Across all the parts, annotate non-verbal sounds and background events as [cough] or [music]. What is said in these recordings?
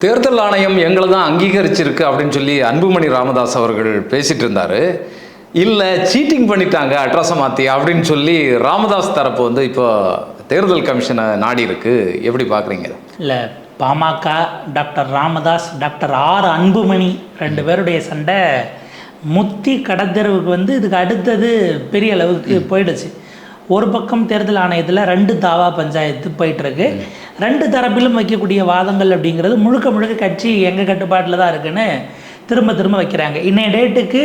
தேர்தல் ஆணையம் எங்களை தான் அங்கீகரிச்சிருக்கு அப்படின்னு சொல்லி அன்புமணி ராமதாஸ் அவர்கள் பேசிட்டு இருந்தாரு. இல்லை சீட்டிங் பண்ணிட்டாங்க அட்ரஸை மாற்றி அப்படின்னு சொல்லி ராமதாஸ் தரப்பு வந்து இப்போ தேர்தல் கமிஷனை நாடி இருக்கு எப்படி பார்க்குறீங்க இல்லை PMK doctor Ramadoss doctor R Anbumani ரெண்டு பேருடைய சண்டை முத்தி கடத்தெருவுக்கு வந்து இதுக்கு அடுத்தது பெரிய அளவுக்கு போயிடுச்சு. ஒரு பக்கம் தேர்தல் ஆணையத்தில் ரெண்டு தாவா பஞ்சாயத்து போயிட்டுருக்கு. ரெண்டு தரப்பிலும் வைக்கக்கூடிய வாதங்கள் அப்படிங்கிறது முழுக்க முழுக்க கட்சி எங்கள் கட்டுப்பாட்டில் தான் இருக்குன்னு திரும்ப திரும்ப வைக்கிறாங்க. இன்னைய டேட்டுக்கு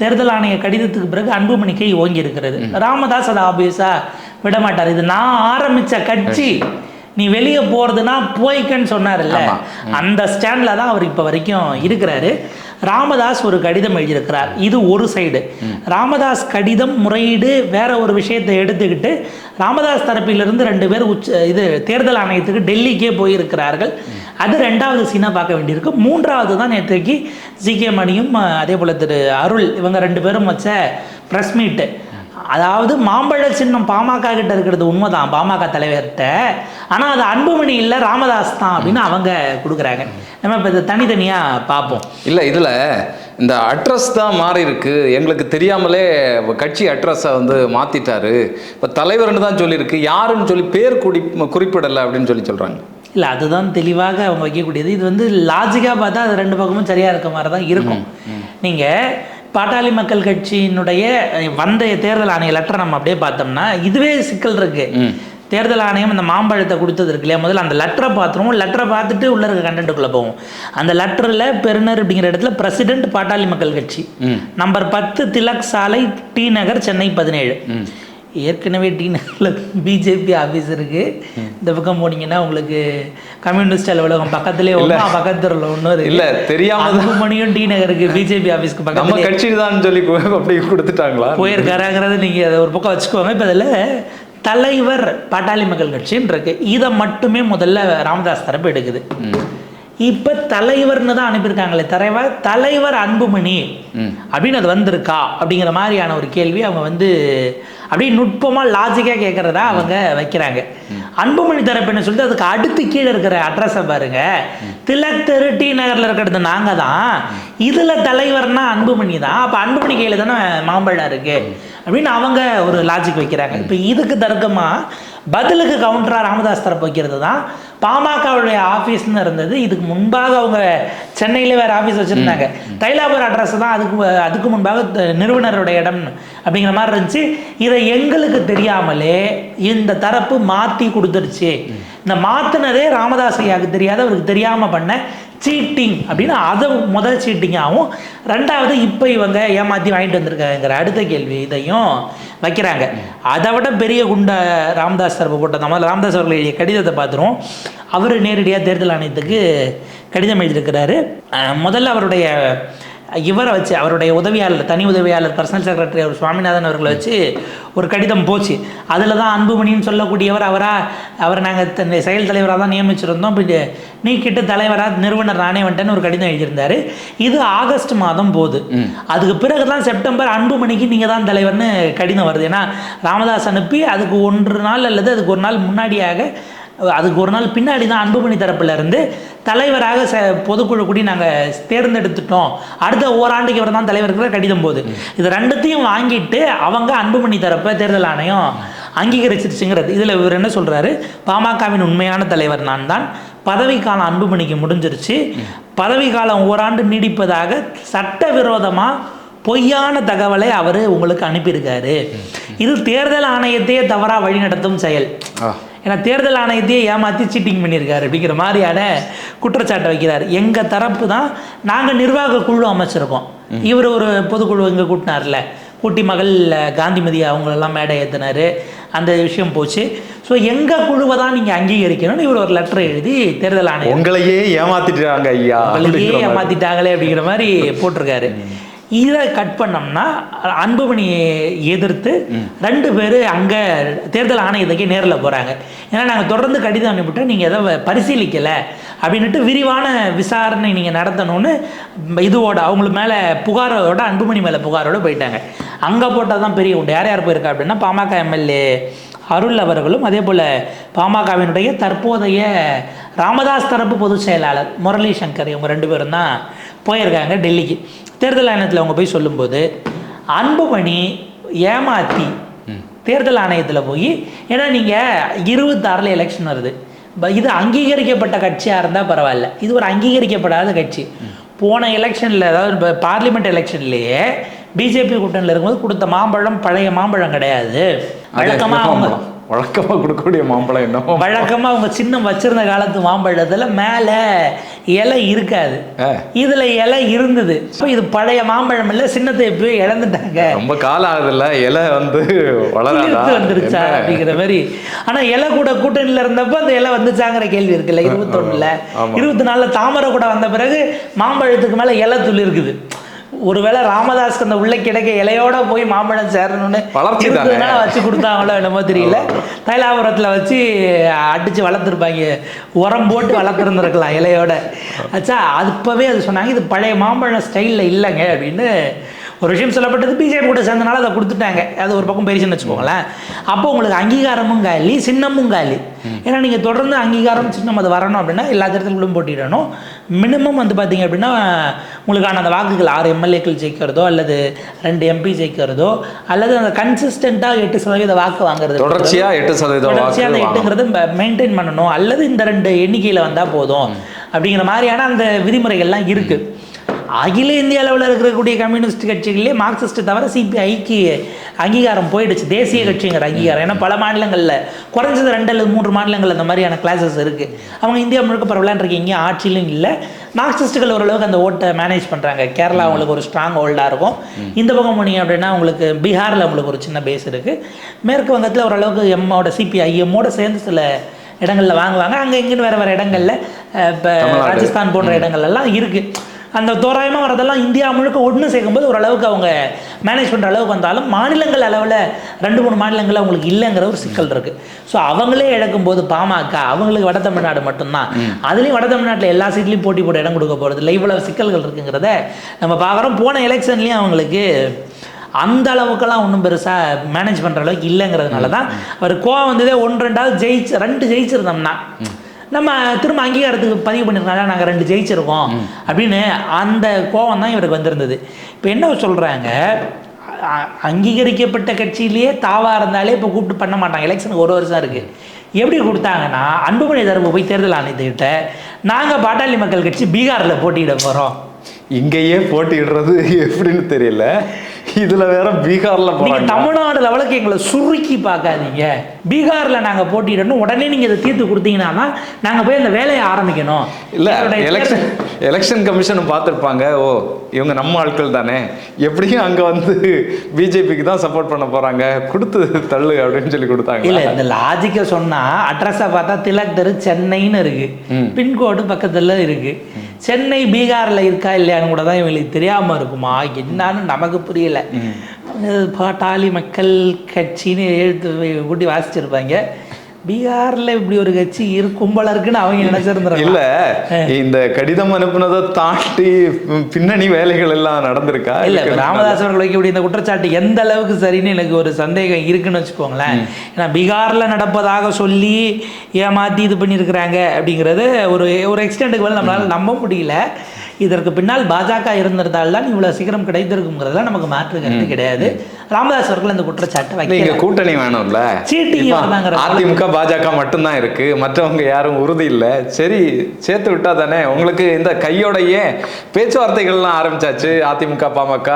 தேர்தல் ஆணைய கடிதத்துக்கு பிறகு அன்புமணி கை ஓங்கி இருக்கிறது ராமதாஸ் அதை ஆப்வியஸாக விட மாட்டார் இது நான் ஆரம்பித்த கட்சி. நீ வெளியே போகிறதுனா போய்க்கன்னு சொன்னார்ல. அந்த ஸ்டாண்டில் தான் அவர் இப்போ வரைக்கும் இருக்கிறாரு. ராமதாஸ் ஒரு கடிதம் எழுதியிருக்கிறார். இது ஒரு சைடு ராமதாஸ் கடிதம் முறையீடு வேற ஒரு விஷயத்தை எடுத்துக்கிட்டு ராமதாஸ் தரப்பிலிருந்து ரெண்டு பேர் உச்ச இது தேர்தல் ஆணையத்துக்கு டெல்லிக்கே போயிருக்கிறார்கள். அது ரெண்டாவது சீனாக பார்க்க வேண்டியிருக்கு. மூன்றாவது தான் நேற்றைக்கு ஜி கே மணியும் அதே போல் திரு அருள் இவங்க ரெண்டு பேரும் வச்ச ப்ரெஸ் மீட்டு அதாவது மாம்பழ சின்னம் பாமக கிட்ட இருக்கிறது உண்மைதான் பாமக தலைவர்கிட்ட. ஆனால் அது அன்புமணி இல்லை ராமதாஸ் தான் அப்படின்னு அவங்க கொடுக்குறாங்க. நம்ம இப்போ இதை தனித்தனியாக பார்ப்போம் இல்லை இதில் இந்த அட்ரஸ் தான் மாறி இருக்கு. எங்களுக்கு தெரியாமலே கட்சி அட்ரஸை வந்து மாற்றிட்டாரு இப்போ தலைவர்னு தான் சொல்லியிருக்கு. யாருன்னு சொல்லி பேர் குடி குறிப்பிடலை அப்படின்னு சொல்லி சொல்கிறாங்க இல்லை அதுதான் தெளிவாக அவங்க வைக்கக்கூடியது. இது வந்து லாஜிக்காக பார்த்தா அது ரெண்டு பக்கமும் சரியாக இருக்க மாதிரி தான் இருக்கும். நீங்கள் பாட்டாளி மக்கள் கட்சியினுடைய அஹ், வந்த தேர்தல் ஆணைய லெட்டர் நம்ம அப்படியே பார்த்தோம்னா இதுவே சிக்கல் இருக்கு. தேர்தல் ஆணையம் இந்த மாம்பழத்தை கொடுத்தது இருக்கு இல்லையா? முதல்ல அந்த லெட்டரை பார்த்துருவோம். லெட்டரை பார்த்துட்டு உள்ள இருக்க கண்டென்ட்டுக்குள்ளே போவோம். அந்த லெட்டரில் பெருநர் அப்படிங்கிற இடத்துல பிரசிடென்ட் பாட்டாளி மக்கள் கட்சி. நம்பர் பத்து திலக் சாலை டி நகர் சென்னை பதினேழு. ஏற்கனவே டி நகரில் பிஜேபி ஆஃபீஸ் இருக்கு. இந்த பக்கம் போனீங்கன்னா உங்களுக்கு கம்யூனிஸ்ட் அலுவலகம் பக்கத்துலேயே ஒன்று பக்கத்துல ஒன்று இல்ல, தெரியாம தான். அன்புமணியும் டி நகருக்கு பிஜேபி ஆஃபீஸ்க்கு நம்ம பக்கத்துல. கட்சி தான் சொல்லி அப்படி கொடுத்துட்டாங்களா? போயிருக்காராங்கிறத நீங்கள் அதை ஒரு பக்கம் வச்சுக்கோங்க. இப்போ அதில் தலைவர் பாட்டாளி மக்கள் கட்சின்னு இருக்கு. இதை மட்டுமே முதல்ல ராமதாஸ் தரப்பு எடுக்குது. இப்போ தலைவர்னு தான் அனுப்பியிருக்காங்களே தலைவர் தலைவர் அன்புமணி. அப்படின்னு அது வந்திருக்கா? அப்படிங்கிற மாதிரியான ஒரு கேள்வி அவங்க வந்து அப்படியே நுட்பமாக லாஜிக்காக கேட்குறதா அவங்க வைக்கிறாங்க. அன்புமணி தரப்பு என்ன சொல்லிட்டு அதுக்கு அடுத்து கீழே இருக்கிற அட்ரஸை பாருங்க. திலக் தெரு டி நகரில் இருக்கிறது நாங்கள் தான். இதில் தலைவர்னா அன்புமணி தான். அப்போ அன்புமணி கையில் தானே மாம்பழம் இருக்கு? அப்படின்னு அவங்க ஒரு லாஜிக் வைக்கிறாங்க. இப்போ இதுக்கு தர்க்கமாக பதிலுக்கு கவுண்டரா ராமதாஸ் தரப்பு வைக்கிறது தான். பாமகவுடைய ஆஃபீஸ்னு இருந்தது. இதுக்கு முன்பாக அவங்க சென்னையில் வேறு ஆஃபீஸ் வச்சுருந்தாங்க. தைலாபுரம் அட்ரஸ் தான் அதுக்கு அதுக்கு முன்பாக நிறுவனருடைய இடம் அப்படிங்கிற மாதிரி இருந்துச்சு. இதை எங்களுக்கு தெரியாமலே இந்த தரப்பு மாற்றி கொடுத்துருச்சு இந்த மாற்றினதே ராமதாஸ் ஐயாவுக்கு தெரியாத. அவருக்கு தெரியாமல் பண்ண சீட்டிங் அப்படின்னா அதை முதல் சீட்டிங்காகவும் ரெண்டாவது இப்போ இவங்க ஏமாற்றி வாங்கிட்டு வந்திருக்காங்கிற அடுத்த கேள்வி இதையும் வைக்கிறாங்க. அதை விட பெரிய குண்டா ராமதாஸ் தரப்பு போட்ட முதல்ல ராமதாஸ் அவர்கள் எழுதிய கடிதத்தை பார்த்துருவோம். அவர் நேரடியாக தேர்தல் ஆணையத்துக்கு கடிதம் எழுதியிருக்கிறாரு. முதல்ல அவருடைய இவரை வச்சு அவருடைய உதவியாளர் தனி உதவியாளர் பர்சனல் செக்ரட்டரி அவர் சுவாமிநாதன் அவர்களை வச்சு ஒரு கடிதம் போச்சு. அதில் தான் அன்புமணின்னு சொல்லக்கூடியவர் அவரா அவரை நாங்கள் செயல் தலைவராக தான் நியமிச்சிருந்தோம். இப்போ நீக்கிட்டு தலைவராக நிறுவனர் நானே வந்துட்டேன்னு ஒரு கடிதம் எழுதியிருந்தாரு. இது ஆகஸ்ட் மாதம் போகுது அதுக்கு பிறகு தான் செப்டம்பர் அன்புமணிக்கு நீங்கள் தான் தலைவர்னு கடிதம் வருது. ஏன்னா ராமதாஸ் அனுப்பி அதுக்கு ஒன்று நாள் அல்லது அதுக்கு ஒரு நாள் முன்னாடியாக அதுக்கு ஒரு நாள் பின்னாடி தான் அன்புமணி தரப்புலேருந்து தலைவராக ச பொதுக்குழு கூடி நாங்கள் தேர்ந்தெடுத்துட்டோம். அடுத்த ஓராண்டுக்கு இவர் தான் தலைவருக்கு கடிதம் போது. இது ரெண்டுத்தையும் வாங்கிட்டு அவங்க அன்புமணி தரப்பை தேர்தல் ஆணையம் அங்கீகரிச்சிருச்சுங்கிறது. இதில் இவர் என்ன சொல்கிறாரு பாமகவின் உண்மையான தலைவர் நான் தான். பதவிக்காலம் அன்புமணிக்கு முடிஞ்சிருச்சு. பதவிக்காலம் ஓராண்டு நீடிப்பதாக சட்டவிரோதமாக பொய்யான தகவலை அவர் உங்களுக்கு அனுப்பியிருக்காரு. இது தேர்தல் ஆணையத்தையே தவறாக வழிநடத்தும் செயல். ஏன்னா தேர்தல் ஆணையத்தையே ஏமாற்றி சீட்டிங் பண்ணியிருக்காரு அப்படிங்கிற மாதிரியான குற்றச்சாட்டை வைக்கிறார். எங்கள் தரப்பு தான் நாங்கள் நிர்வாக குழு அமைச்சிருக்கோம். இவர் ஒரு பொதுக்குழு இங்கே கூட்டினார்ல. கூட்டி மகள் காந்திமதி அவங்களெல்லாம் மேடை ஏற்றினார் அந்த விஷயம் போச்சு. ஸோ எங்கள் குழுவை தான் நீங்கள் அங்கீகரிக்கணும்னு இவர் ஒரு லெட்டர் எழுதி தேர்தல் ஆணையம் உங்களையே ஏமாத்திட்டாங்க ஐயா மாதிரி. ஏமாத்திட்டாங்களே அப்படிங்கிற மாதிரி போட்டிருக்காரு. இதை கட் பண்ணோம்னா அன்புமணியை எதிர்த்து ரெண்டு பேர் அங்கே தேர்தல் ஆணையத்துக்கே நேரில் போகிறாங்க ஏன்னா நாங்கள் தொடர்ந்து கடிதம் அனுப்பிட்டோம் நீங்கள் எதை பரிசீலிக்கலை. அப்படின்னுட்டு விரிவான விசாரணை நீங்கள் நடத்தணும்னு இதுவோட அவங்களுக்கு மேலே புகாரோட அன்புமணி மேலே புகாரோட போயிட்டாங்க. அங்கே போட்டால் தான் பெரிய உண்டு. யார் யார் போயிருக்கா அப்படின்னா பாமக எம்எல்ஏ அருள் அவர்களும் அதே போல் பாமகவினுடைய தற்போதைய ராமதாஸ் தரப்பு பொதுச் செயலாளர் முரளி சங்கர் இவங்க ரெண்டு பேரும் தான் போயிருக்காங்க டெல்லிக்கு. தேர்தல் ஆணையத்தில் அவங்க போய் சொல்லும்போது அன்புமணி ஏமாத்தி தேர்தல் ஆணையத்தில் போய் ஏன்னா நீங்கள் இருபத்தாறில் எலெக்ஷன் வருது. இது அங்கீகரிக்கப்பட்ட கட்சியாக இருந்தால் பரவாயில்ல. இது ஒரு அங்கீகரிக்கப்படாத கட்சி. போன எலெக்ஷனில் அதாவது இப்போ பார்லிமெண்ட் எலெக்ஷன்லேயே பிஜேபி கூட்டணியில் இருக்கும்போது கொடுத்த மாம்பழம் பழைய மாம்பழம் கிடையாது. வழக்கமாக அவங்க வழக்கமா கொடுக்கக்கூடிய மாம்பழம் என்னமோ வழக்கமாக அவங்க சின்னம் வச்சிருந்த காலத்து மாம்பழத்தில் மேலே இலை இருக்காது. இதில் இலை இருந்தது. இப்போ இது பழைய மாம்பழம் இல்லை சின்னத்தை எப்பயோ இழந்துட்டாங்க. ரொம்ப காலம் ஆகுதுல்ல இலை வந்து துளிர்த்து வந்துருச்சா என்ன? அப்படிங்கிற மாதிரி. ஆனா இலை கூட கூட்டணியில இருந்தப்ப அந்த இலை வந்துச்சாங்கிற கேள்வி இருக்குல்ல இருபத்தொன்னுல. இருபத்தி நாலுல தாமரை கூட வந்த பிறகு மாம்பழத்துக்கு மேல இலை துளி இருக்குது ஒருவேளை ராமதாஸ்க்கு அந்த உள்ள கிடைக்க இலையோட போய் மாம்பழம் சேரணும்னு வளர்ச்சி வச்சு கொடுத்தாங்களோ என்னமோ தெரியல. தைலாபுரத்துல வச்சு அடிச்சு வளர்த்துருப்பாங்க. உரம் போட்டு வளர்த்துருந்துருக்கலாம் இலையோட. ஆச்சா அது இப்பவே அது சொன்னாங்க இது பழைய மாம்பழம் ஸ்டைலில் இல்லைங்க அப்படின்னு ஒரு விஷயம் சொல்லப்பட்டது பிஜேபி கூட சேர்ந்தனால அதை கொடுத்துட்டாங்க. அது ஒரு பக்கம் பெருசுன்னு வச்சுக்கோங்களேன். அப்போ உங்களுக்கு அங்கீகாரமும் காலி சின்னமும் காலி. ஏன்னா நீங்கள் தொடர்ந்து அங்கீகாரம் சின்னம் அது வரணும் அப்படின்னா எல்லா இடத்துலையும் போட்டிடணும் மினிமம் வந்து பார்த்தீங்க அப்படின்னா உங்களுக்கான அந்த வாக்குகள் ஆறு எம்எல்ஏக்கள் ஜெயிக்கிறதோ அல்லது ரெண்டு எம்பி ஜெயிக்கிறதோ அல்லது அந்த கன்சிஸ்டண்ட்டாக எட்டு சதவீத வாக்கு வாங்குறது தொடர்ச்சியா எட்டு சதவீதம் தொடர்ச்சியாக. எட்டுங்கிறது மெயின்டைன் பண்ணணும். அல்லது இந்த ரெண்டு எண்ணிக்கையில் வந்தால் போதும். அப்படிங்கிற மாதிரியான அந்த விதிமுறைகள்லாம் இருக்குது அகில இந்திய அளவில் இருக்கக்கூடிய கம்யூனிஸ்ட் கட்சிகளே மார்க்சிஸ்ட் தவிர சிபிஐக்கு அங்கீகாரம் போயிடுச்சு. தேசிய கட்சிங்கிற அங்கீகாரம். ஏன்னா பல மாநிலங்களில் குறைஞ்சது ரெண்டு அல்லது மூன்று மாநிலங்கள் அந்த மாதிரியான கிளாஸஸ் இருக்குது அவங்க இந்தியா முழுக்க பரவலான் இருக்கு எங்கேயும் ஆட்சியிலும் இல்லை. மார்க்சிஸ்ட்டுகள் ஓரளவுக்கு அந்த ஓட்டை மேனேஜ் பண்ணுறாங்க கேரளா அவங்களுக்கு ஒரு ஸ்ட்ராங் ஹோல்டாக இருக்கும். இந்த பக்கம் போனீங்க அப்படின்னா உங்களுக்கு பீகாரில் உங்களுக்கு ஒரு சின்ன பேஸ் இருக்குது மேற்கு வங்கத்தில் ஓரளவுக்கு எம்மோட சிபிஐ எம்மோட சேர்ந்து சில இடங்களில் வாங்குவாங்க. அங்கே இங்கேன்னு வேறு வேறு இடங்களில் இப்போ. ராஜஸ்தான் போன்ற இடங்கள் எல்லாம் இருக்குது அந்த தோராயமாக வரதெல்லாம் இந்தியா முழுக்க ஒன்று சேர்க்கும்போது ஓரளவுக்கு அவங்க மேனேஜ் பண்ணுற அளவுக்கு வந்தாலும் மாநிலங்கள் அளவில் ரெண்டு மூணு மாநிலங்கள் அவங்களுக்கு இல்லைங்கிற ஒரு சிக்கல் இருக்குது ஸோ அவங்களே இழக்கும்போது பாமக அவங்களுக்கு வட தமிழ்நாடு மட்டும்தான். அதுலேயும் வட தமிழ்நாட்டில் எல்லா சீட்லையும் போட்டி போட்டு இடம் கொடுக்க போகிறது இல்லை. இவ்வளவு சிக்கல்கள் இருக்குங்கிறத நம்ம பார்க்குறோம். போன எலெக்ஷன்லேயும் அவங்களுக்கு அந்த அளவுக்கெல்லாம் ஒன்றும் பெருசாக மேனேஜ் பண்ணுற அளவுக்கு இல்லைங்கிறதுனால தான் அவர் கோவம் வந்ததே ஒன்று ரெண்டாவது ஜெயிச்சு ரெண்டு ஜெயிச்சிருந்தோம்னா நம்ம திரும்ப அங்கீகாரத்துக்கு பதிவு பண்ணிருக்காங்க நாங்கள் ரெண்டு ஜெயிச்சிருக்கோம். அப்படின்னு அந்த கோவம் தான் இவருக்கு வந்திருந்தது. இப்போ என்ன சொல்கிறாங்க அங்கீகரிக்கப்பட்ட கட்சியிலேயே தாவா இருந்தாலே இப்போ கூப்பிட்டு பண்ண மாட்டாங்க. எலெக்ஷனுக்கு ஒரு வருஷம் இருக்குது எப்படி கொடுத்தாங்கன்னா அன்புமணி தரப்பு போய் தேர்தல் ஆணையத்துக்கிட்ட நாங்கள் பாட்டாளி மக்கள் கட்சி பீகாரில் போட்டியிட போகிறோம் இங்கேயே போட்டிடுறது [laughs] எப்படின்னு தெரியல. இதுல வேற பீகார்ல நீங்க தமிழ்நாடு லெவலுக்கு எங்களை சுருக்கி பார்க்காதீங்க. பீகார்ல நாங்க போட்டியிடணும். உடனே நீங்க இதை தீர்த்து கொடுத்தீங்கன்னா நாங்க போய் அந்த வேலையை ஆரம்பிக்கணும். இல்ல எலெக்ஷன் எலெக்ஷன் கமிஷன் பார்த்துருப்பாங்க. ஓ இவங்க நம்ம ஆட்கள் தானே. எப்படியும் அங்க வந்து பிஜேபிக்கு தான் சப்போர்ட் பண்ண போறாங்க. கொடுத்து தள்ளு அப்படின்னு சொல்லி கொடுத்தாங்க இல்ல இந்த லாஜிக்கை சொன்னா அட்ரஸை பார்த்தா திலக் தெரு சென்னைன்னு இருக்கு. பின்கோடு பக்கத்துல இருக்கு. சென்னை பீகார்ல இருக்கா இல்லையான்னு கூட தான் இவங்களுக்கு தெரியாம இருக்குமா? என்னன்னு நமக்கு புரியல. பாட்டாளி மக்கள் கட்சின்னு எழுத்து கூட்டி வாசிச்சிருப்பாங்க. பீகார்ல இப்படி ஒரு கட்சி இருக்கும் போல இருக்குன்னு அவங்க நினைச்சிருந்துருக்கலாம் இல்ல இந்த கடிதம் அனுப்புனதை தாண்டி பின்னணி வேலைகள் எல்லாம் நடந்திருக்கா? இல்ல ராமதாஸ் அவர்கள் வைக்கக்கூடிய இந்த குற்றச்சாட்டு எந்த அளவுக்கு சரின்னு எனக்கு ஒரு சந்தேகம் இருக்குன்னு வச்சுக்கோங்களேன். ஏன்னா பீகார்ல நடப்பதாக சொல்லி ஏமாத்தி இது பண்ணியிருக்கிறாங்க அப்படிங்கிறது ஒரு ஒரு எக்ஸ்டெண்டுக்கு மேலே நம்மளால நம்ப முடியல. இதற்கு பின்னால் பாஜக இருந்திருந்தால் தான் இவ்வளவு சீக்கிரம் கிடைத்திருக்குங்கிறதுலாம் நமக்கு மாற்று கருத்து கிடையாது. ராமதாஸ் அவர்கள் அந்த குற்றச்சாட்டை வைக்கல. கூட்டணி வேணும்ல. சீட்டிங் அதிமுக பாஜக மட்டும்தான் இருக்கு. மற்றவங்க யாரும் உறுதி இல்ல. சரி சேர்த்து விட்டா தானே. உங்களுக்கு இந்த கையோடையே பேச்சுவார்த்தைகள்லாம் ஆரம்பிச்சாச்சு. அதிமுக பாமக.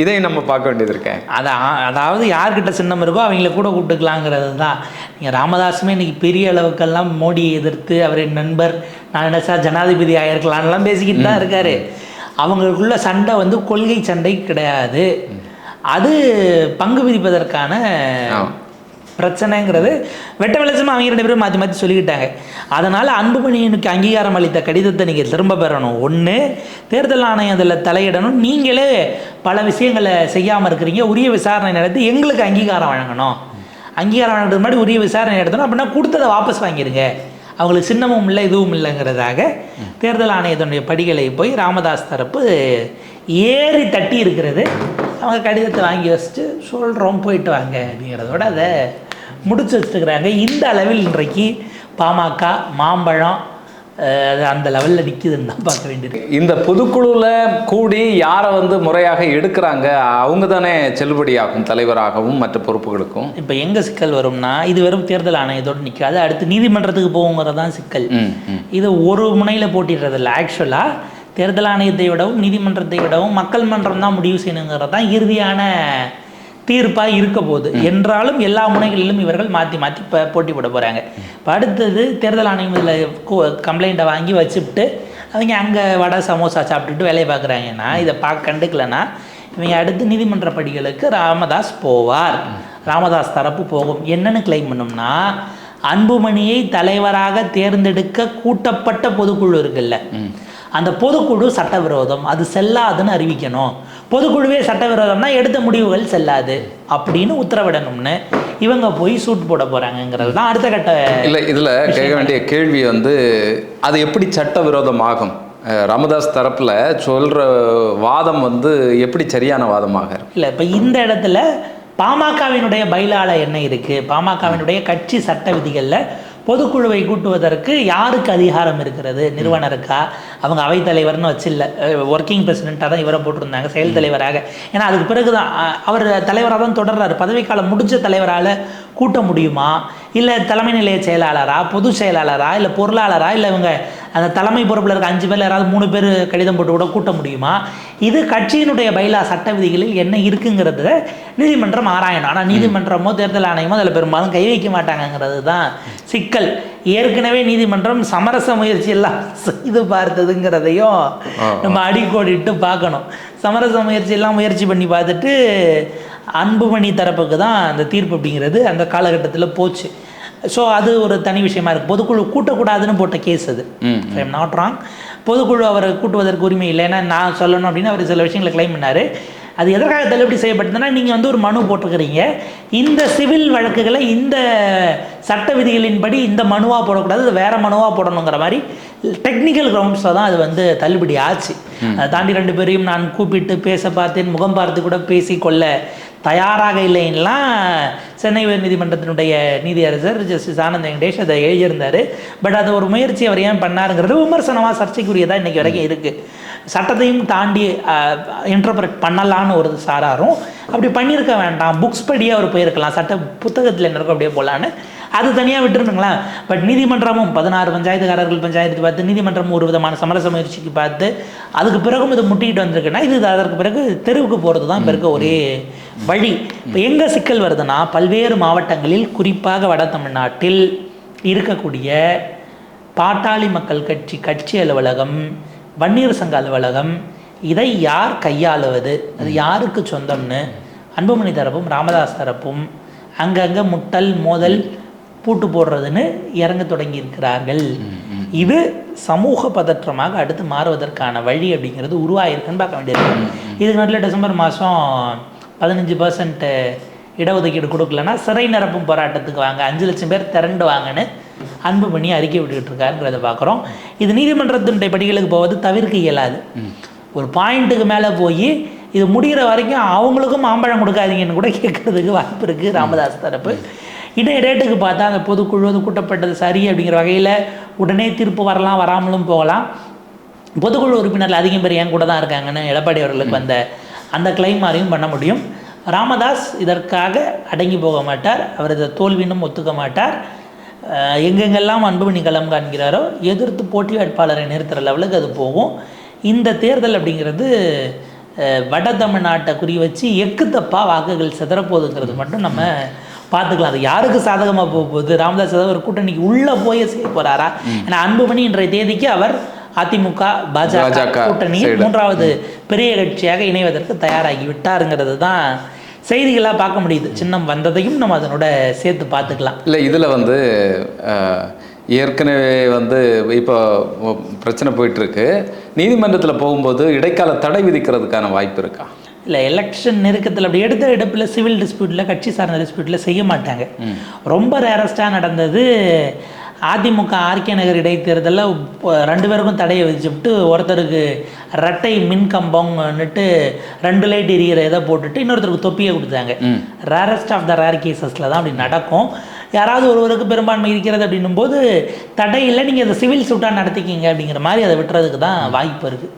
இதையும் நம்ம பார்க்க வேண்டியது இருக்கேன் அதான் அதாவது யார்கிட்ட சின்னம் இருக்கோ அவங்கள கூட கூப்பிட்டுக்கலாங்கிறது தான் நீங்கள் ராமதாஸுமே இன்னைக்கு பெரிய அளவுக்கெல்லாம் மோடியை எதிர்த்து அவரின் நண்பர் நான் நினைச்சா ஜனாதிபதி ஆயிருக்கலாம்லாம் பேசிக்கிட்டு தான் இருக்காரு. அவங்களுக்குள்ள சண்டை வந்து கொள்கை சண்டை கிடையாது. அது பங்கு விதிப்பதற்கான. பிரச்சனைங்கிறது வெட்ட வெளிச்சமாக அவங்க ரெண்டு பேரும் மாற்றி மாற்றி சொல்லிக்கிட்டாங்க. அதனால் அன்புமணியனுக்கு அங்கீகாரம் அளித்த கடிதத்தை நீங்கள் திரும்ப பெறணும். ஒன்று தேர்தல் ஆணையம் அதில் தலையிடணும். நீங்களே பல விஷயங்களை செய்யாமல் இருக்கிறீங்க. உரிய விசாரணை நடத்தி எங்களுக்கு அங்கீகாரம் வழங்கணும். அங்கீகாரம் வழங்குறது முன்னாடி உரிய விசாரணை நடத்தணும். அப்படின்னா கொடுத்ததை வாபஸ் வாங்கிடுங்க அவங்களுக்கு சின்னமும் இல்லை இதுவும் இல்லைங்கிறதாக தேர்தல் ஆணையத்தினுடைய படிகளை போய் ராமதாஸ் தரப்பு ஏறி தட்டி இருக்கிறது அவங்க கடிதத்தை வாங்கி வச்சுட்டு சொல்கிறோம் போயிட்டு வாங்க அப்படிங்கிறதோட அதை முடிச்சு வச்சுருக்கிறாங்க. இந்த அளவில் இன்றைக்கு பாமக மாம்பழம் அந்த லெவலில் நிற்குதுன்னு தான் பார்க்க வேண்டியது இந்த பொதுக்குழுவில் கூடி யாரை வந்து முறையாக எடுக்கிறாங்க அவங்க தானே செல்லுபடியாகும் தலைவராகவும் மற்ற பொறுப்புகளுக்கும்? இப்போ எங்கே சிக்கல் வரும்னா இது வெறும் தேர்தல் ஆணையத்தோடு நிற்காது அடுத்து நீதிமன்றத்துக்கு போகுங்கிறது தான் சிக்கல் இது ஒரு முனையில் போட்டிடுறது இல்லை ஆக்சுவலாக தேர்தல் ஆணையத்தை விடவும் நீதிமன்றத்தை விடவும் மக்கள் மன்றம் தான் முடிவு செய்யணுங்கிறது தான் இறுதியான தீர்ப்பாக இருக்க போகுது என்றாலும் எல்லா முனைகளிலும் இவர்கள் மாற்றி மாற்றி இப்போ போட்டி போட போகிறாங்க இப்போ அடுத்தது தேர்தல் ஆணையம் இதில் கம்ப்ளைண்ட்டை வாங்கி வச்சுட்டு அவங்க அங்கே வடை சமோசா சாப்பிட்டுட்டு வேலையை பார்க்குறாங்கன்னா இதை பார்க்க கண்டுக்கலன்னா இவங்க அடுத்து நீதிமன்ற படிகளுக்கு ராமதாஸ் போவார். ராமதாஸ் தரப்பு போகும். என்னன்னு கிளைம் பண்ணோம்னா அன்புமணியை தலைவராக தேர்ந்தெடுக்க கூட்டப்பட்ட பொதுக்குழு இருக்குல்ல. அந்த பொதுக்குழு சட்டவிரோதம். அது செல்லாதுன்னு அறிவிக்கணும். பொதுக்குழுவே சட்டவிரோதம்னா எடுத்த முடிவுகள் செல்லாது அப்படின்னு உத்தரவிடணும்னு இவங்க போய் சூட் போட போறாங்கங்கிறது தான் அடுத்த கட்ட இல்லை இதில் கேட்க வேண்டிய கேள்வி வந்து அது எப்படி சட்டவிரோதமாகும்? ராமதாஸ் தரப்பில் சொல்கிற வாதம் வந்து எப்படி சரியான வாதமாக இல்லை இப்போ இந்த இடத்துல பாமகவினுடைய பைலால என்ன இருக்குது பாமகவினுடைய கட்சி சட்ட விதிகளில் பொதுக்குழுவை கூட்டுவதற்கு யாருக்கு அதிகாரம் இருக்கிறது? நிறுவனருக்கா? அவங்க அவைத்தலைவர்னு வச்சில்ல. ஒர்க்கிங் பிரசிடெண்ட்டாக தான் இவரை போட்டிருந்தாங்க செயல் தலைவராக. ஏன்னா அதுக்கு பிறகு தான் அவர் தலைவராக தான் தொடர்றாரு. பதவிக்காலம் முடிஞ்ச தலைவரால் கூட்ட முடியுமா? இல்லை தலைமை நிலைய செயலாளரா பொதுச் செயலாளரா இல்லை பொருளாளரா இல்லை இவங்க அந்த தலைமை பொறுப்பில் இருக்க அஞ்சு பேர் யாராவது மூணு பேர் கடிதம் போட்டு கூட கூட்ட முடியுமா? இது கட்சியினுடைய பைலா சட்ட விதிகளில் என்ன இருக்குங்கிறத நீதிமன்றம் ஆராயணும். ஆனால் நீதிமன்றமோ தேர்தல் ஆணையமோ அதில் பெரும்பாலும் கை வைக்க மாட்டாங்கங்கிறது தான் சிக்கல். ஏற்கனவே நீதிமன்றம் சமரச முயற்சி எல்லாம் செய்து பார்த்ததுங்கிறதையும் நம்ம அடிக்கோடிட்டு பார்க்கணும். சமரச முயற்சி எல்லாம் முயற்சி பண்ணி பார்த்துட்டு அன்புமணி தரப்புக்கு தான் அந்த தீர்ப்பு அப்படிங்கிறது அந்த காலகட்டத்தில் போச்சு. ஸோ அது ஒரு தனி விஷயமா இருக்குது பொதுக்குழு கூட்டக்கூடாதுன்னு போட்ட கேஸ் அது. ஐம் நாட் ராங் பொதுக்குழு அவரை கூட்டுவதற்கு உரிமை இல்லை. ஏன்னா நான் சொல்லணும் அப்படின்னு அவர் சில விஷயங்களை கிளைம் பண்ணார். அது எதற்காக தள்ளுபடி செய்யப்பட்டதுன்னா நீங்கள் வந்து ஒரு மனு போட்டிருக்கிறீங்க. இந்த சிவில் வழக்குகளை இந்த சட்ட விதிகளின்படி இந்த மனுவாக போடக்கூடாது அது வேற மனுவாக போடணுங்கிற மாதிரி டெக்னிக்கல் கிரவுண்ட்ஸில் தான் அது வந்து தள்ளுபடி ஆச்சு. அதை தாண்டி ரெண்டு பேரையும் நான் கூப்பிட்டு பேச பார்த்தேன் முகம் பார்த்து கூட பேசி கொள்ள தயாராக இல்லைன்னுலாம் சென்னை உயர் நீதிமன்றத்தினுடைய நீதியரசர் ஜஸ்டிஸ் ஆனந்த் வெங்கடேஷ் அதை எழுதியிருந்தார். பட் அது ஒரு முயற்சி அவர் ஏன் பண்ணாருங்கிறது விமர்சனமாக சர்ச்சைக்குரியதாக இன்றைக்கி வரைக்கும் இருக்குது சட்டத்தையும் தாண்டி இன்டர்பிரட் பண்ணலான்னு ஒரு சாராரும் அப்படி பண்ணியிருக்க வேண்டாம். புக்ஸ் படியே அவர் போயிருக்கலாம். சட்ட புத்தகத்தில் என்ன இருக்கோ அப்படியே போகலான்னு அது தனியாக விட்டுருந்துங்களேன் பட் நீதிமன்றமும் பதினாறு பஞ்சாயத்துக்காரர்கள் பஞ்சாயத்து பார்த்து நீதிமன்றமும் ஒரு விதமான சமரச முயற்சிக்கு பார்த்து அதுக்கு பிறகும் இது முட்டிக்கிட்டு வந்திருக்குன்னா இது அதற்கு பிறகு தெருவுக்கு போகிறது தான் இப்போ இருக்க ஒரே வழி. இப்போ எங்கே சிக்கல் வருதுன்னா பல்வேறு மாவட்டங்களில் குறிப்பாக வட தமிழ்நாட்டில் இருக்கக்கூடிய பாட்டாளி மக்கள் கட்சி கட்சி அலுவலகம் வன்னியர் சங்க அலுவலகம் இதை யார் கையாளுவது? அது யாருக்கு சொந்தம்னு அன்புமணி தரப்பும் ராமதாஸ் தரப்பும் அங்கங்கே முட்டல் மோதல் பூட்டு போடுறதுன்னு இறங்க தொடங்கி இருக்கிறார்கள் இது சமூக பதற்றமாக அடுத்து மாறுவதற்கான வழி அப்படிங்கிறது உருவாயிருக்குன்னு பார்க்க வேண்டியது. இதுக்கு நடுவில் டிசம்பர் மாதம் பதினஞ்சு பர்சன்ட் இடஒதுக்கீடு கொடுக்கலன்னா சிறை நிரப்பும் போராட்டத்துக்கு வாங்க அஞ்சு லட்சம் பேர் திரண்டு வாங்கன்னு அன்புமணி அறிக்கை விட்டுக்கிட்டு இருக்காருங்கிறத பார்க்குறோம். இது நீதிமன்றத்தினுடைய படிகளுக்கு போவது தவிர்க்க இயலாது. ஒரு பாயிண்ட்டுக்கு மேலே போய் இது முடிகிற வரைக்கும் அவங்களுக்கும் மாம்பழம் கொடுக்காதீங்கன்னு கூட கேட்கறதுக்கு வாய்ப்பு இருக்குது ராமதாஸ் தரப்பு. இடைய ரேட்டுக்கு பார்த்தா அந்த பொதுக்குழு வந்து கூட்டப்பட்டது சரி அப்படிங்கிற வகையில் உடனே தீர்ப்பு வரலாம் வராமலும் போகலாம். பொதுக்குழு உறுப்பினர்கள் அதிகம் பேர் என் கூட தான் இருக்காங்கன்னு எடப்பாடி அவர்களுக்கு வந்த அந்த கிளைம் மாதிரியும் பண்ண முடியும். ராமதாஸ் இதற்காக அடங்கி போக மாட்டார். அவர் இதை தோல்வினும் ஒத்துக்க மாட்டார். எங்கெங்கெல்லாம் அன்புமணி களம் காண்கிறாரோ எதிர்த்து போட்டி வேட்பாளரை நிறுத்துகிற லெவலுக்கு அது போகும். இந்த தேர்தல் அப்படிங்கிறது வட தமிழ்நாட்டை குறி வச்சு எக்கு தப்பாக வாக்குகள் சிதறப்போகுதுங்கிறது மட்டும் நம்ம பார்த்துக்கலாம். அது யாருக்கு சாதகமாக போக போகுது? ராமதாஸ் ஏதாவது ஒரு கூட்டணிக்கு உள்ளே போய் செய்ய போகிறாரா ஏன்னா அன்புமணி இன்றைய தேதிக்கு அவர் அதிமுக பாஜக side. மூன்றாவது பெரிய கட்சியாக இணைவதற்கு தயாராகி விட்டாருங்கிறது தான் செய்திகளாக பார்க்க முடியுது. சின்னம் வந்ததையும் நம்ம அதனோட சேர்த்து பார்த்துக்கலாம். இல்லை இதில் வந்து ஏற்கனவே வந்து இப்போ பிரச்சனை போயிட்டுருக்கு நீதிமன்றத்தில் போகும்போது இடைக்கால தடை விதிக்கிறதுக்கான வாய்ப்பு இருக்கா? இல்லை எலெக்ஷன் நெருக்கத்தில் அப்படி எடுத்த எடுப்பில் சிவில் டிஸ்பியூட்டில் கட்சி சார்ந்த டிஸ்பியூட்டில் செய்ய மாட்டாங்க. ரொம்ப ரேரஸ்டாக நடந்தது அதிமுக ஆர்கே நகர் இடைத்தேர்தலில் ரெண்டு பேருக்கும் தடையை விதிச்சுவிட்டு ஒருத்தருக்கு ரெட்டை மின் கம்பம்னுட்டு ரெண்டு லைட் எரியிற இதை போட்டுட்டு இன்னொருத்தருக்கு தொப்பியை கொடுத்தாங்க. ரேரஸ்ட் ஆஃப் த ரேர் கேசஸில் தான் அப்படி நடக்கும். யாராவது ஒருவருக்கு பெரும்பான்மை இருக்கிறது அப்படின்னும் போது தடை இல்லை நீங்கள் அதை சிவில் சூட்டாக நடத்திக்கிங்க அப்படிங்கிற மாதிரி அதை விட்டுறதுக்கு தான் வாய்ப்பு இருக்குது